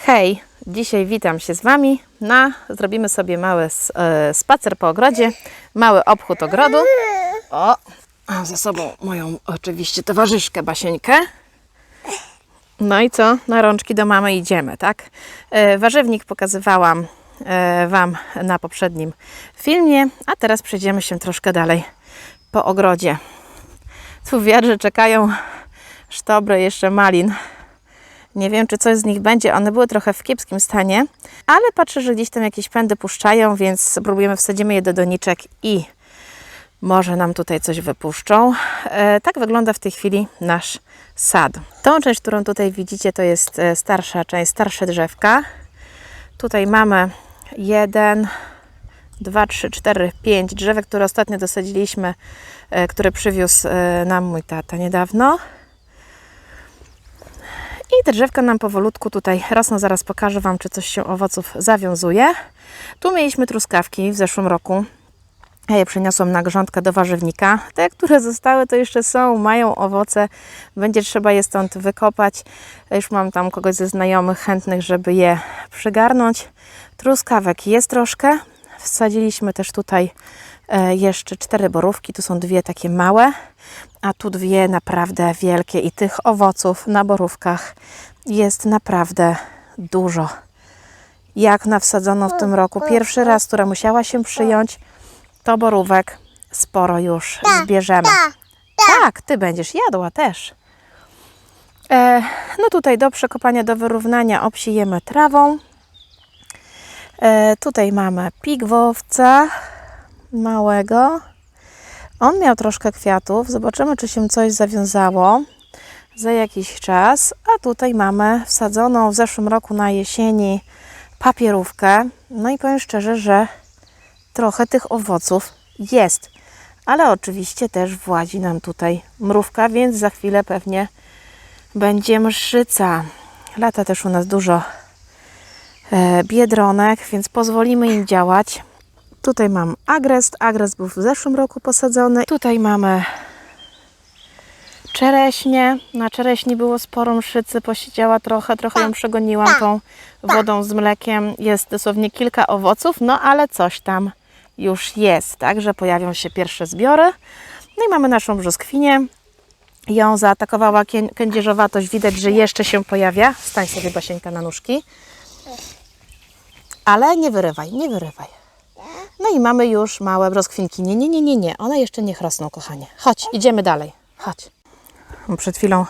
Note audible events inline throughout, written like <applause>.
Hej, dzisiaj witam się z Wami na, zrobimy sobie mały e, spacer po ogrodzie, mały obchód ogrodu. O, mam ze sobą moją oczywiście towarzyszkę Basieńkę. No i co? Na rączki do mamy idziemy, tak? E, warzywnik pokazywałam e, Wam na poprzednim filmie, a teraz przejdziemy się troszkę dalej po ogrodzie. Tu wiatrzy czekają sztobry jeszcze malin. Nie wiem, czy coś z nich będzie. One były trochę w kiepskim stanie, ale patrzę, że gdzieś tam jakieś pędy puszczają, więc spróbujemy, wsadzimy je do doniczek i może nam tutaj coś wypuszczą. E, tak wygląda w tej chwili nasz sad. Tą część, którą tutaj widzicie, to jest e, starsza część, starsze drzewka. Tutaj mamy jeden, dwa, trzy, cztery, pięć drzewek, które ostatnio dosadziliśmy, e, które przywiózł e, nam mój tata niedawno. I te drzewka nam powolutku tutaj rosną. Zaraz pokażę Wam, czy coś się owoców zawiązuje. Tu mieliśmy truskawki w zeszłym roku. Ja je przeniosłam na grządkę do warzywnika. Te, które zostały, to jeszcze są, mają owoce. Będzie trzeba je stąd wykopać. Już mam tam kogoś ze znajomych chętnych, żeby je przygarnąć. Truskawek jest troszkę. Wsadziliśmy też tutaj e, jeszcze cztery borówki. Tu są dwie takie małe, a tu dwie naprawdę wielkie. I tych owoców na borówkach jest naprawdę dużo. Jak na wsadzono w tym roku. Pierwszy raz, która musiała się przyjąć, to borówek sporo już zbierzemy. Tak, ty będziesz jadła też. E, no tutaj do przekopania, do wyrównania obsijemy trawą. E, tutaj mamy pigwowca małego. On miał troszkę kwiatów. Zobaczymy, czy się coś zawiązało za jakiś czas. A tutaj mamy wsadzoną w zeszłym roku na jesieni papierówkę. No i powiem szczerze, że trochę tych owoców jest. Ale oczywiście też włazi nam tutaj mrówka, więc za chwilę pewnie będzie mszyca. Lata też u nas dużo biedronek, więc pozwolimy im działać. Tutaj mam agrest. Agrest był w zeszłym roku posadzony. Tutaj mamy czereśnie. Na czereśni było sporo mszycy, posiedziała trochę, trochę ją przegoniłam tą wodą z mlekiem. Jest dosłownie kilka owoców, no ale coś tam już jest, także pojawią się pierwsze zbiory. No i mamy naszą brzoskwinię. Ją zaatakowała kędzierzowatość, widać, że jeszcze się pojawia. Stań sobie Basieńka na nóżki. Ale nie wyrywaj, nie wyrywaj. No i mamy już małe brzoskwinki. Nie, nie, nie, nie, nie. One jeszcze nie chrosną, kochanie. Chodź, idziemy dalej. Chodź. Przed chwilą,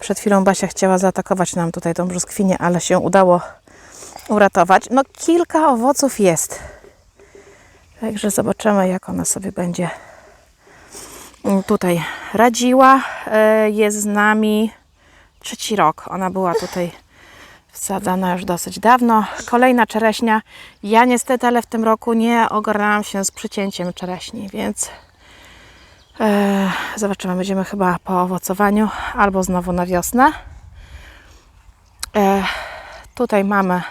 przed chwilą Basia chciała zaatakować nam tutaj tą brzoskwinię, ale się udało uratować. No kilka owoców jest. Także zobaczymy, jak ona sobie będzie tutaj radziła. E, Jest z nami trzeci rok. Ona była tutaj wsadzana już dosyć dawno. Kolejna czereśnia. Ja niestety, ale w tym roku nie ogarnęłam się z przycięciem czereśni, więc e, zobaczymy. Będziemy chyba po owocowaniu albo znowu na wiosnę. E, tutaj mamy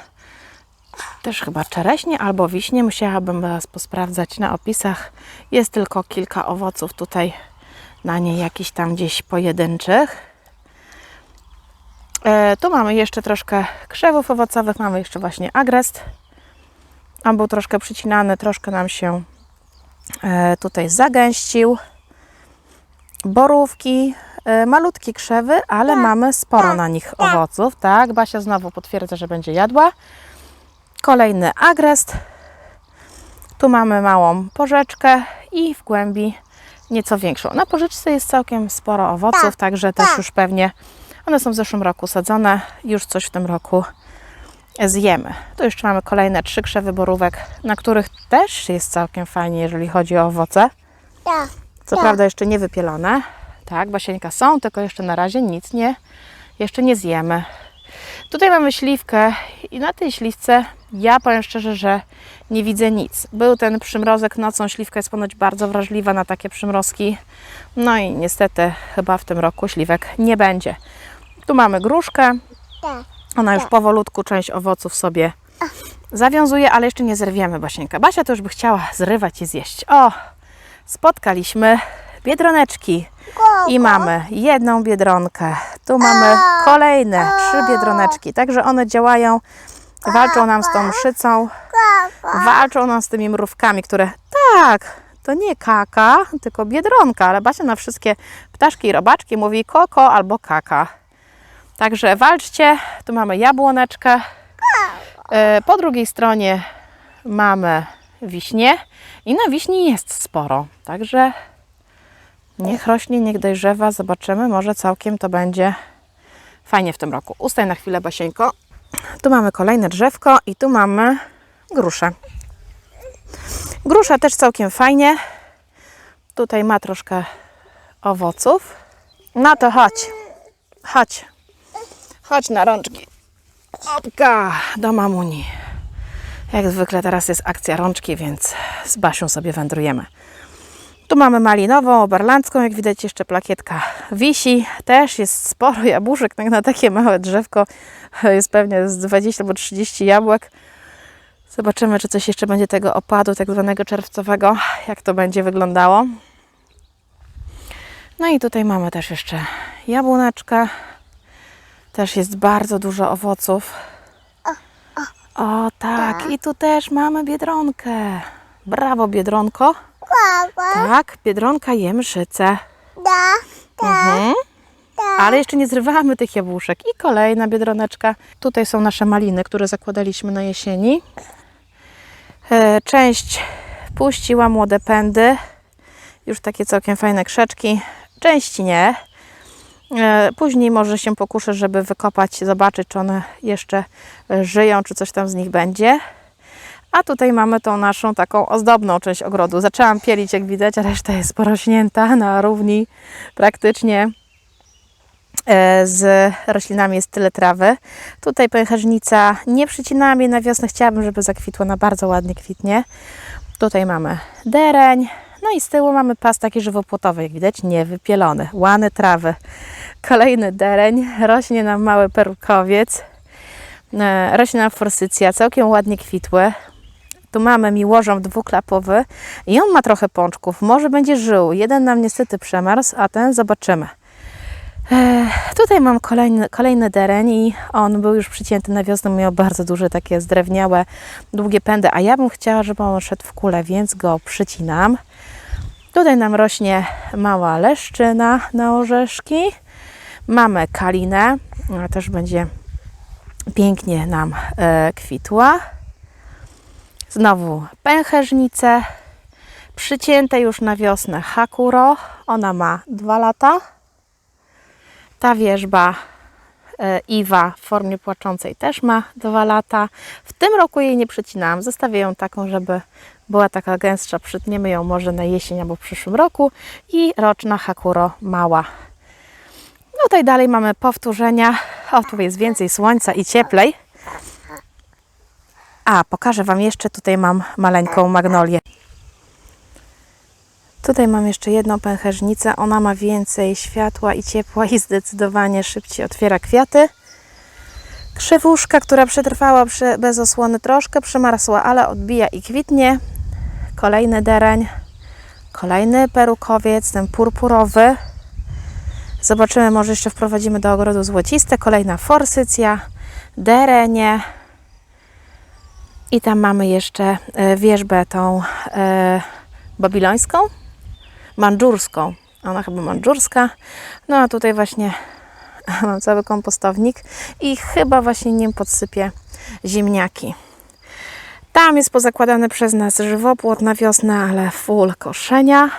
też chyba czereśnie albo wiśnie. Musiałabym teraz posprawdzać na opisach. Jest tylko kilka owoców tutaj na niej, jakichś tam gdzieś pojedynczych. E, tu mamy jeszcze troszkę krzewów owocowych. Mamy jeszcze właśnie agrest. On był troszkę przycinany, troszkę nam się e, tutaj zagęścił. Borówki, e, malutkie krzewy, ale mamy sporo na nich owoców. Tak, Basia znowu potwierdza, że będzie jadła. Kolejny agrest. Tu mamy małą porzeczkę i w głębi nieco większą. Na porzeczce jest całkiem sporo owoców, także też już pewnie one są w zeszłym roku sadzone, już coś w tym roku zjemy. Tu jeszcze mamy kolejne trzy krzewy borówek, na których też jest całkiem fajnie, jeżeli chodzi o owoce. Tak. Co prawda jeszcze nie wypielone. Tak, basieńka są, tylko jeszcze na razie nic nie, jeszcze nie zjemy. Tutaj mamy śliwkę i na tej śliwce ja powiem szczerze, że nie widzę nic. Był ten przymrozek nocą, śliwka jest ponoć bardzo wrażliwa na takie przymrozki. No i niestety chyba w tym roku śliwek nie będzie. Tu mamy gruszkę. Tak. Ona już powolutku część owoców sobie zawiązuje, ale jeszcze nie zerwiemy Basieńka. Basia to już by chciała zrywać i zjeść. O, spotkaliśmy biedroneczki. I mamy jedną biedronkę. Tu Tu mamy kolejne trzy biedroneczki. Także one działają, walczą nam z tą mszycą, walczą nam z tymi mrówkami, które tak, to nie kaka, tylko biedronka, ale Basia na wszystkie ptaszki i robaczki mówi koko albo kaka. Także walczcie. Tu mamy jabłoneczkę. E, Po drugiej stronie mamy wiśnie i na wiśni jest sporo. Także niech rośnie, niech dojrzewa. Zobaczymy, może całkiem to będzie fajnie w tym roku. Ustań na chwilę, Basieńko. Tu mamy kolejne drzewko i tu mamy gruszę. Grusza też całkiem fajnie. Tutaj ma troszkę owoców. No to chodź. Chodź. Chodź na rączki. Opka, do mamuni. Jak zwykle teraz jest akcja rączki, więc z Basią sobie wędrujemy. Tu mamy malinową, oberlandzką, jak widać jeszcze plakietka wisi. Też jest sporo jabłuszek, tak na takie małe drzewko jest pewnie z 20 albo 30 jabłek. Zobaczymy, czy coś jeszcze będzie tego opadu, tak zwanego czerwcowego, jak to będzie wyglądało. No i tutaj mamy też jeszcze jabłoneczkę. Też jest bardzo dużo owoców. O tak, i tu też mamy biedronkę. Brawo, biedronko. Tak, biedronka je mszyce. Mhm. Ale jeszcze nie zrywamy tych jabłuszek. I kolejna biedroneczka. Tutaj są nasze maliny, które zakładaliśmy na jesieni. E, Część puściła młode pędy. Już takie całkiem fajne krzeczki. Część nie. E, Później może się pokuszę, żeby wykopać, zobaczyć, czy one jeszcze żyją, czy coś tam z nich będzie. A tutaj mamy tą naszą taką ozdobną część ogrodu. Zaczęłam pielić, jak widać, a reszta jest porośnięta na równi praktycznie e, z roślinami jest tyle trawy. Tutaj pęcherzynica, nie przycinałam jej na wiosnę, chciałabym, żeby zakwitła, na bardzo ładnie kwitnie. Tutaj mamy dereń, no i z tyłu mamy pas taki żywopłotowy, jak widać, niewypielony, łany trawy. Kolejny dereń, rośnie nam mały perukowiec, e, rośnie nam forsycja, całkiem ładnie kwitły. Tu mamy miłożąb dwuklapowy i on ma trochę pączków, może będzie żył. Jeden nam niestety przemarzł, a ten zobaczymy. E, Tutaj mam kolejny, kolejny dereń i on był już przycięty na wiosnę, miał bardzo duże takie zdrewniałe, długie pędy, a ja bym chciała, żeby on szedł w kulę, więc go przycinam. Tutaj nam rośnie mała leszczyna na orzeszki. Mamy kalinę, ona też będzie pięknie nam e, kwitła. Znowu pęcherzynicę, przycięte już na wiosnę hakuro, ona ma dwa lata. Ta wierzba e, Iwa w formie płaczącej też ma dwa lata. W tym roku jej nie przecinałam. Zostawię ją taką, żeby była taka gęstsza. Przytniemy ją może na jesień albo w przyszłym roku. I roczna Hakuro mała. Tutaj dalej mamy powtórzenia. O, tu jest więcej słońca i cieplej. A, pokażę Wam jeszcze. Tutaj mam maleńką magnolię. Tutaj mam jeszcze jedną pęcherzynicę. Ona ma więcej światła i ciepła i zdecydowanie szybciej otwiera kwiaty. Krzywuszka, która przetrwała przy, bez osłony, troszkę przymarsła, ale odbija i kwitnie. Kolejny dereń. Kolejny perukowiec, ten purpurowy. Zobaczymy, może jeszcze wprowadzimy do ogrodu złociste. Kolejna forsycja, derenie. I tam mamy jeszcze e, wierzbę tą e, babilońską mandżurską. Ona chyba mandżurska. No a tutaj właśnie <laughs> mam cały kompostownik i chyba właśnie nim podsypię ziemniaki. Tam jest pozakładany przez nas żywopłot na wiosnę, ale full koszenia.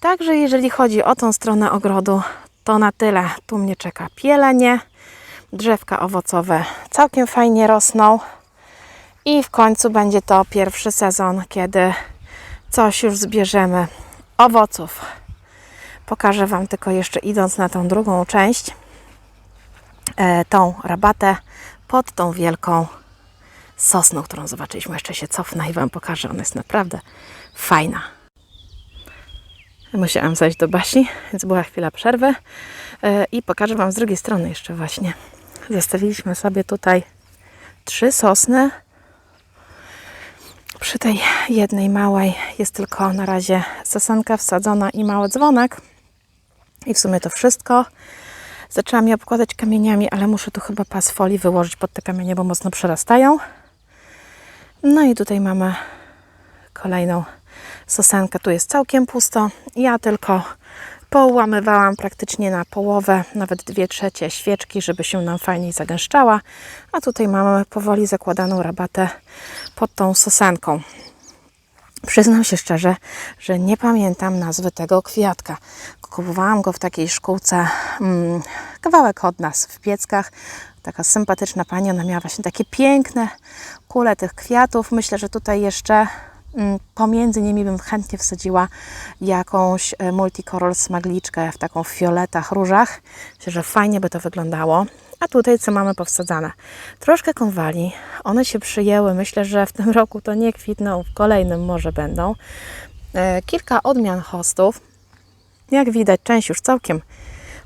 Także jeżeli chodzi o tą stronę ogrodu, to na tyle. Tu mnie czeka pielenie. Drzewka owocowe całkiem fajnie rosną. I w końcu będzie to pierwszy sezon, kiedy coś już zbierzemy owoców. Pokażę Wam tylko jeszcze idąc na tą drugą część, e, tą rabatę pod tą wielką sosną, którą zobaczyliśmy. Jeszcze się cofnę i Wam pokażę. Ona jest naprawdę fajna. Musiałam zejść do Basi, więc była chwila przerwy e, i pokażę Wam z drugiej strony jeszcze właśnie. Zostawiliśmy sobie tutaj trzy sosny. Przy tej jednej małej jest tylko na razie sasanka wsadzona i mały dzwonek. I w sumie to wszystko. Zaczęłam je obkładać kamieniami, ale muszę tu chyba pas folii wyłożyć pod te kamienie, bo mocno przerastają. No i tutaj mamy kolejną sosenkę. Tu jest całkiem pusto. Ja tylko połamywałam praktycznie na połowę, nawet dwie trzecie świeczki, żeby się nam fajniej zagęszczała. A tutaj mamy powoli zakładaną rabatę pod tą sosenką. Przyznam się szczerze, że nie pamiętam nazwy tego kwiatka. Kupowałam go w takiej szkółce, mm, kawałek od nas w Pieckach. Taka sympatyczna pani, ona miała właśnie takie piękne kule tych kwiatów. Myślę, że tutaj jeszcze pomiędzy nimi bym chętnie wsadziła jakąś e, multicolor smagliczkę w taką fioletach, różach. Myślę, że fajnie by to wyglądało. A tutaj co mamy powsadzane? Troszkę konwali. One się przyjęły. Myślę, że w tym roku to nie kwitną, w kolejnym może będą. E, Kilka odmian hostów. Jak widać, część już całkiem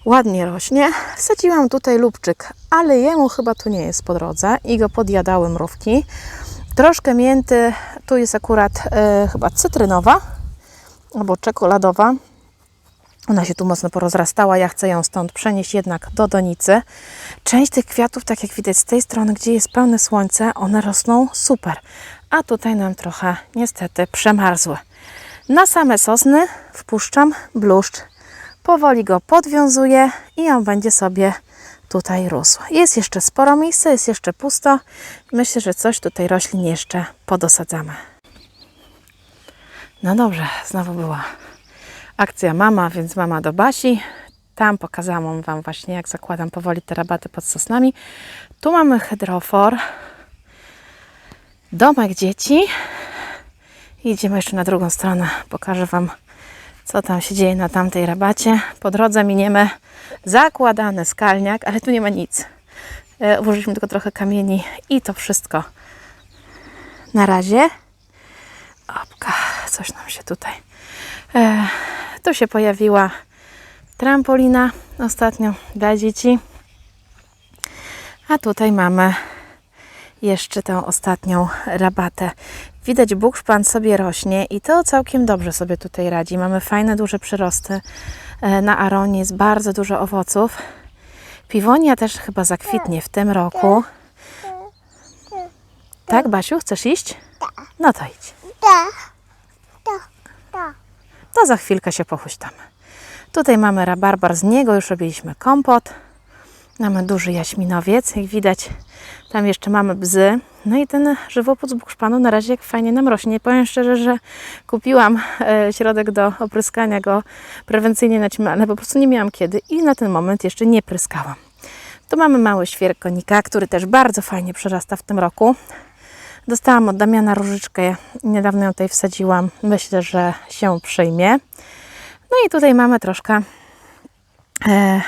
ładnie rośnie. Wsadziłam tutaj lubczyk, ale jemu chyba tu nie jest po drodze i go podjadały mrówki. Troszkę mięty, tu jest akurat e, chyba cytrynowa albo czekoladowa. Ona się tu mocno porozrastała, ja chcę ją stąd przenieść jednak do donicy. Część tych kwiatów, tak jak widać z tej strony, gdzie jest pełne słońce, one rosną super. A tutaj nam trochę niestety przemarzły. Na same sosny wpuszczam bluszcz. Powoli go podwiązuję i on będzie sobie tutaj rósł. Jest jeszcze sporo miejsca, jest jeszcze pusto. Myślę, że coś tutaj roślin jeszcze podosadzamy. No dobrze, znowu była akcja mama, więc mama do Basi. Tam pokazałam Wam właśnie, jak zakładam powoli te rabaty pod sosnami. Tu mamy hydrofor, domek dzieci. Idziemy jeszcze na drugą stronę. Pokażę Wam, co tam się dzieje na tamtej rabacie. Po drodze miniemy zakładany skalniak, ale tu nie ma nic. E, Ułożyliśmy tylko trochę kamieni i to wszystko. Na razie. Opka, coś nam się tutaj. E, tu się pojawiła trampolina ostatnio dla dzieci. A tutaj mamy jeszcze tę ostatnią rabatę. Widać, bukszpan sobie rośnie i to całkiem dobrze sobie tutaj radzi. Mamy fajne, duże przyrosty. E, Na aronie jest bardzo dużo owoców. Piwonia też chyba zakwitnie w tym roku. Tak, Basiu, chcesz iść? No to idź. To za chwilkę się pochuśtamy. Tutaj mamy rabarbar, z niego już robiliśmy kompot. Mamy duży jaśminowiec, jak widać. Tam jeszcze mamy bzy. No i ten żywopłot z bukszpanu na razie jak fajnie nam rośnie. Powiem szczerze, że kupiłam e, środek do opryskania go prewencyjnie naćmany. Po prostu nie miałam kiedy i na ten moment jeszcze nie pryskałam. Tu mamy mały świerk konika, który też bardzo fajnie przerasta w tym roku. Dostałam od Damiana różyczkę, niedawno ją tutaj wsadziłam. Myślę, że się przyjmie. No i tutaj mamy troszkę, e,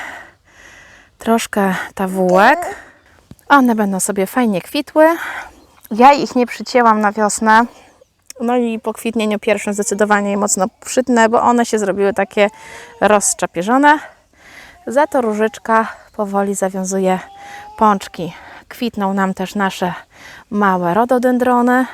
troszkę tawułek. One będą sobie fajnie kwitły. Ja ich nie przycięłam na wiosnę. No i po kwitnieniu pierwszym zdecydowanie je mocno przytnę, bo one się zrobiły takie rozczapieżone. Za to różyczka powoli zawiązuje pączki. Kwitną nam też nasze małe rododendrony.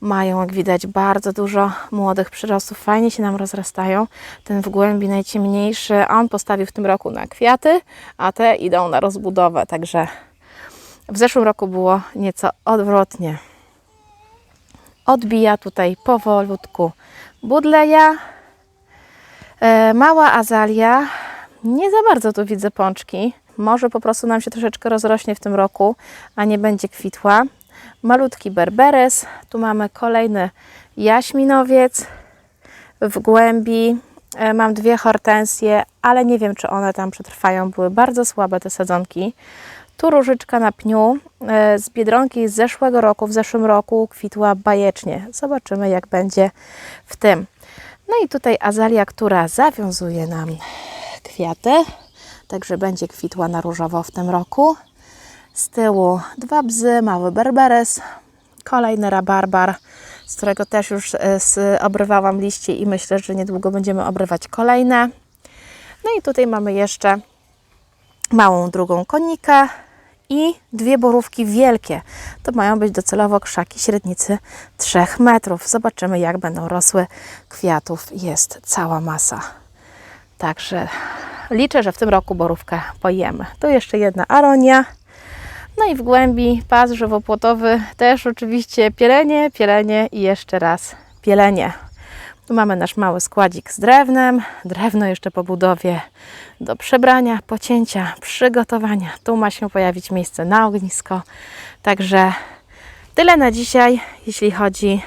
Mają, jak widać, bardzo dużo młodych przyrostów. Fajnie się nam rozrastają. Ten w głębi najciemniejszy, on postawił w tym roku na kwiaty, a te idą na rozbudowę. Także w zeszłym roku było nieco odwrotnie. Odbija tutaj powolutku budleja. E, mała azalia. Nie za bardzo tu widzę pączki. Może po prostu nam się troszeczkę rozrośnie w tym roku, a nie będzie kwitła. Malutki berberes. Tu mamy kolejny jaśminowiec w głębi. E, Mam dwie hortensje, ale nie wiem, czy one tam przetrwają. Były bardzo słabe te sadzonki. Tu różyczka na pniu e, z biedronki z zeszłego roku. W zeszłym roku kwitła bajecznie. Zobaczymy, jak będzie w tym. No i tutaj azalia, która zawiązuje nam kwiaty. Także będzie kwitła na różowo w tym roku. Z tyłu dwa bzy, mały berberes, kolejny rabarbar, z którego też już e, obrywałam liście i myślę, że niedługo będziemy obrywać kolejne. No i tutaj mamy jeszcze małą drugą konikę i dwie borówki wielkie. To mają być docelowo krzaki średnicy 3 metrów. Zobaczymy, jak będą rosły. Kwiatów jest cała masa. Także liczę, że w tym roku borówkę pojemy. Tu jeszcze jedna aronia. No i w głębi pas żywopłotowy też oczywiście pielenie, pielenie i jeszcze raz pielenie. Tu mamy nasz mały składzik z drewnem, drewno jeszcze po budowie do przebrania, pocięcia, przygotowania. Tu ma się pojawić miejsce na ognisko. Także tyle na dzisiaj, jeśli chodzi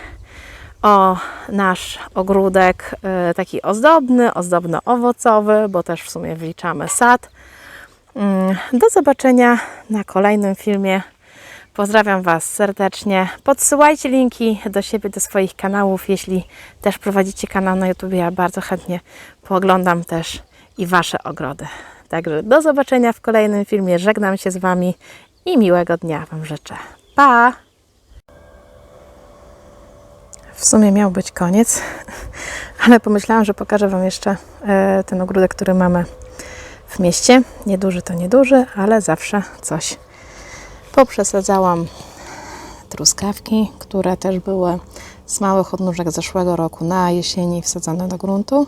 o nasz ogródek e, taki ozdobny, ozdobno-owocowy, bo też w sumie wliczamy sad. Mm, Do zobaczenia na kolejnym filmie. Pozdrawiam Was serdecznie. Podsyłajcie linki do siebie, do swoich kanałów. Jeśli też prowadzicie kanał na YouTube, ja bardzo chętnie pooglądam też i Wasze ogrody. Także do zobaczenia w kolejnym filmie. Żegnam się z Wami i miłego dnia Wam życzę. Pa! W sumie miał być koniec, <laughs> ale pomyślałam, że pokażę Wam jeszcze e, ten ogródek, który mamy w mieście. Nieduży to nieduży, ale zawsze coś. Poprzesadzałam truskawki, które też były z małych odnóżek zeszłego roku na jesieni wsadzone do gruntu.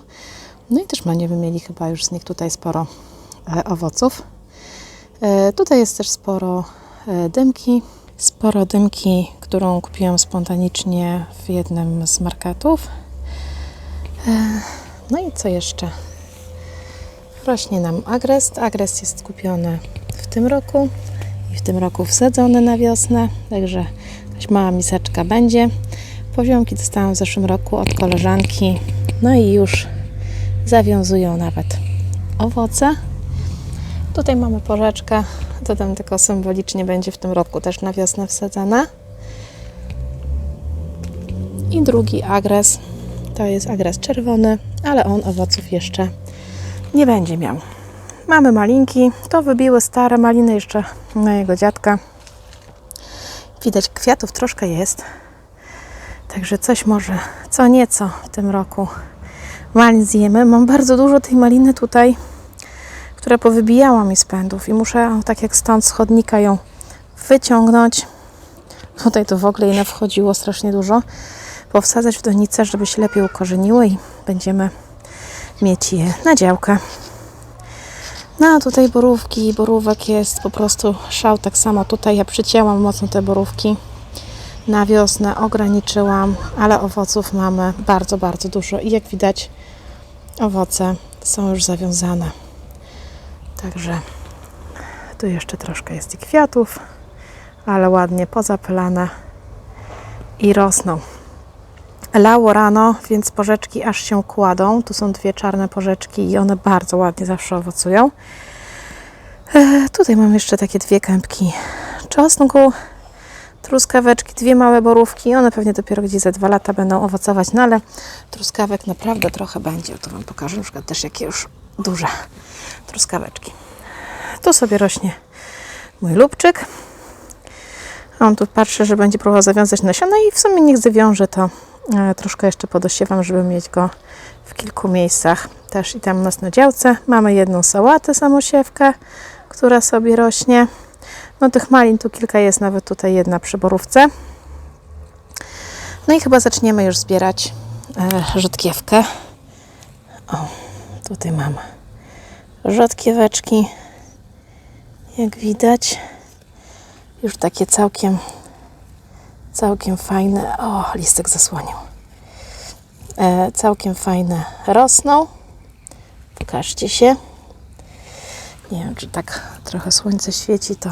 No i też będziemy mieli chyba już z nich tutaj sporo e, owoców. E, tutaj jest też sporo e, dymki. Sporo dymki, którą kupiłam spontanicznie w jednym z marketów. No i co jeszcze? Rośnie nam agrest. Agrest jest kupiony w tym roku i w tym roku wsadzony na wiosnę, także jakaś mała miseczka będzie. Poziomki dostałam w zeszłym roku od koleżanki, no i już zawiązują nawet owoce. Tutaj mamy porzeczkę, to tam tylko symbolicznie będzie w tym roku też na wiosnę wsadzana. I drugi agres, to jest agres czerwony, ale on owoców jeszcze nie będzie miał. Mamy malinki, to wybiły stare maliny jeszcze mojego dziadka. Widać kwiatów troszkę jest, także coś może, co nieco w tym roku malin zjemy. Mam bardzo dużo tej maliny tutaj, które powybijałam mi z pędów i muszę, tak jak stąd z chodnika ją wyciągnąć. Tutaj to w ogóle jej wchodziło strasznie dużo. Powsadzać w donice, żeby się lepiej ukorzeniły i będziemy mieć je na działkę. No a tutaj borówki, borówek jest po prostu szał tak samo. Tutaj ja przycięłam mocno te borówki na wiosnę, ograniczyłam, ale owoców mamy bardzo, bardzo dużo i jak widać owoce są już zawiązane. Także tu jeszcze troszkę jest i kwiatów, ale ładnie pozapylane i rosną. Lało rano, więc porzeczki aż się kładą. Tu są dwie czarne porzeczki i one bardzo ładnie zawsze owocują. E, tutaj mam jeszcze takie dwie kępki czosnku, truskaweczki, dwie małe borówki. One pewnie dopiero gdzieś za dwa lata będą owocować, no ale truskawek naprawdę trochę będzie. Tu Wam pokażę na przykład też jakie już duże truskaweczki. Tu sobie rośnie mój lubczyk. On tu patrzy, że będzie próbował zawiązać nasiona i w sumie niech zawiąże to. E, Troszkę jeszcze podosiewam, żeby mieć go w kilku miejscach. Też i tam u nas na działce mamy jedną sałatę samosiewkę, która sobie rośnie. No tych malin tu kilka jest, nawet tutaj jedna przy borówce. No i chyba zaczniemy już zbierać e, rzodkiewkę. O, tutaj mamy rzodkieweczki. Jak widać, już takie całkiem całkiem fajne. O, listek zasłonił. E, całkiem fajne rosną. Pokażcie się. Nie wiem, czy tak trochę słońce świeci, to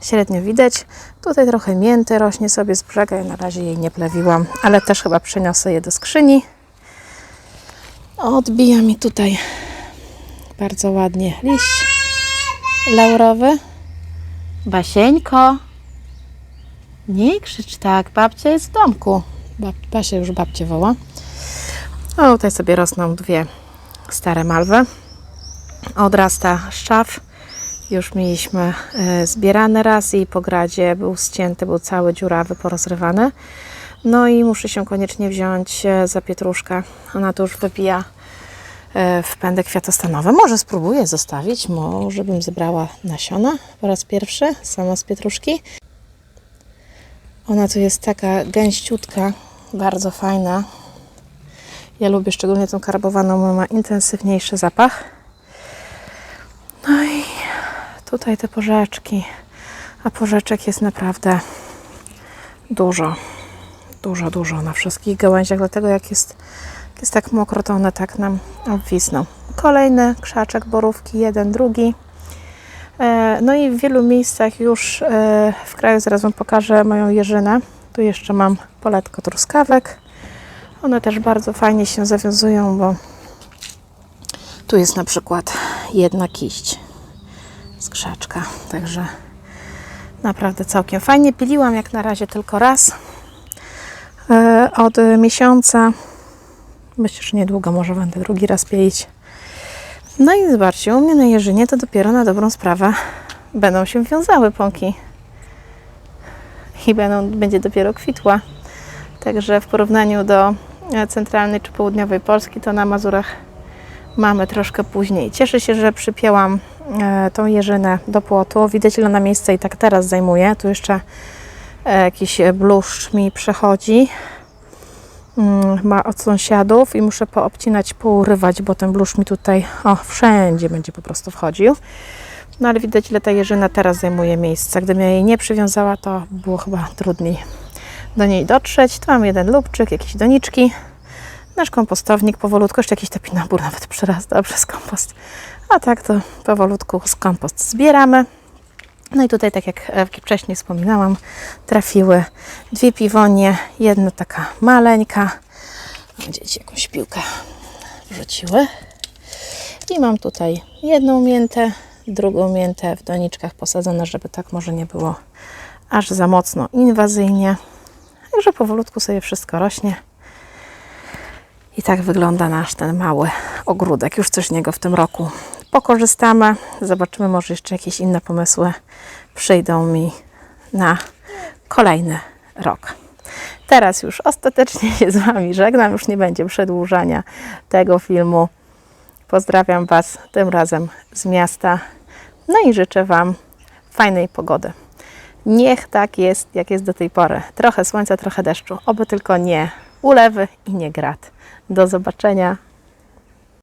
średnio widać. Tutaj trochę mięty rośnie sobie z brzega. Ja na razie jej nie plewiłam, ale też chyba przeniosę je do skrzyni. Odbija mi tutaj bardzo ładnie liść laurowy. Basieńko. Nie krzycz tak, babcia jest w domku. Bab, Basia już babcię woła. O, tutaj sobie rosną dwie stare malwy. Odrasta szczaw. Już mieliśmy e, zbierane raz i po gradzie był ścięty, był cały dziurawy, porozrywany. No i muszę się koniecznie wziąć e, za pietruszkę. Ona tu już wypija e, w pędy kwiatostanowe. Może spróbuję zostawić, może bym zebrała nasiona po raz pierwszy, sama z pietruszki. Ona tu jest taka gęściutka, bardzo fajna. Ja lubię szczególnie tą karbowaną, bo ma intensywniejszy zapach. tutaj te porzeczki, a porzeczek jest naprawdę dużo, dużo, dużo na wszystkich gałęziach, dlatego jak jest, jak jest tak mokro, to one tak nam obwisną. Kolejny krzaczek borówki, jeden, drugi. E, No i w wielu miejscach już e, w kraju, zaraz Wam pokażę moją jeżynę. Tu jeszcze mam poletko truskawek. One też bardzo fajnie się zawiązują, bo tu jest na przykład jedna kiść z krzaczka, także naprawdę całkiem fajnie. Piliłam jak na razie tylko raz e, od miesiąca. Myślę, że niedługo może będę drugi raz pilić. No i zobaczcie, u mnie na jeżynie to dopiero na dobrą sprawę będą się wiązały pąki. I będą, będzie dopiero kwitła. Także w porównaniu do e, centralnej czy południowej Polski, to na Mazurach mamy troszkę później. Cieszę się, że przypięłam e, tą jeżynę do płotu. Widać, ile na miejsce i tak teraz zajmuje. Tu jeszcze e, jakiś bluszcz mi przechodzi mm, ma od sąsiadów i muszę poobcinać, pourywać, bo ten bluszcz mi tutaj o, wszędzie będzie po prostu wchodził. No ale widać, ile ta jeżyna teraz zajmuje miejsca. Gdybym ja jej nie przywiązała, to było chyba trudniej do niej dotrzeć. Tu mam jeden lubczyk, jakieś doniczki. Nasz kompostownik powolutku, jeszcze jakiś topinambur nawet przerasta przez kompost. A tak to powolutku z kompost zbieramy. No i tutaj, tak jak e, wcześniej wspominałam, trafiły dwie piwonie, jedna taka maleńka. Dzieci jakąś piłkę wrzuciły. I mam tutaj jedną miętę, drugą miętę w doniczkach posadzone, żeby tak może nie było aż za mocno inwazyjnie. Także powolutku sobie wszystko rośnie. I tak wygląda nasz ten mały ogródek. Już coś z niego w tym roku pokorzystamy. Zobaczymy, może jeszcze jakieś inne pomysły przyjdą mi na kolejny rok. Teraz już ostatecznie się z Wami żegnam. Już nie będzie przedłużania tego filmu. Pozdrawiam Was tym razem z miasta. No i życzę Wam fajnej pogody. Niech tak jest, jak jest do tej pory. Trochę słońca, trochę deszczu. Oby tylko nie ulewy i nie grad. Do zobaczenia